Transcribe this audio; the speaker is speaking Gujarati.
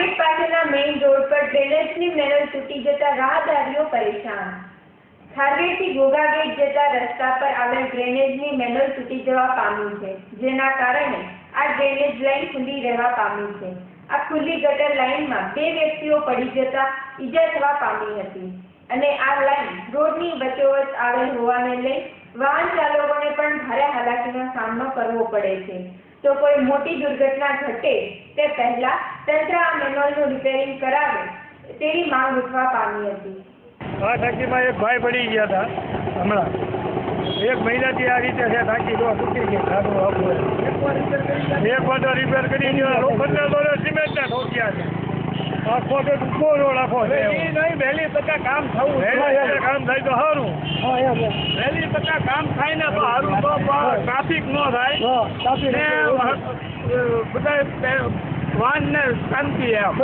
ખારગેટ પાસેના મેઇન રોડ પર ડ્રેનેજની મેનલ તૂટી જતા રાહદારીઓ પરેશાન. ખારગેટથી ઘોઘા ગેટ જતા રસ્તા પર આવેલ ડ્રેનેજની મેનલ તૂટી જવા પામી છે, જેના કારણે આ ડ્રેનેજ લાઇન ખુલ્લી રહેવા પામી છે. આ ખુલ્લી ગટર લાઇનમાં બે વ્યક્તિઓ પડી જતા ઈજા થવા પામી હતી અને આ લાઇન રોડની વચ્ચોવચ આવેલ હોવાને લઈ વાહન ચાલકોને પણ ભારે હાલાકીનો સામનો કરવો પડે છે. તો કોઈ મોટી દુર્ઘટના ઘટે પહેલા તંત્ર આ મેનોલનું રિપેરિંગ કરાવે તેવી માંગ ઉઠવા પામી હતી. આ ટાંકીમાં એક ભાઈ પડી ગયા હતા હમણાં. એક મહિનાથી આ રીતે છે ટાંકી તો તૂટી ગઈ ખાતું આપવું એક વાર તો રિપેર કરી દીધો લોખંડના દોરે સિમેન્ટના ઠોક્યા છે. આખો તો ટૂંકો રોડ આખો છે. નહીં વહેલી તકા કામ થવું વહેલી. કામ થાય તો સારું. વહેલી તકા કામ થાય ને તો સારું તો ટ્રાફિક ન થાય. ને બધા વાહન ને શાંતિ એમ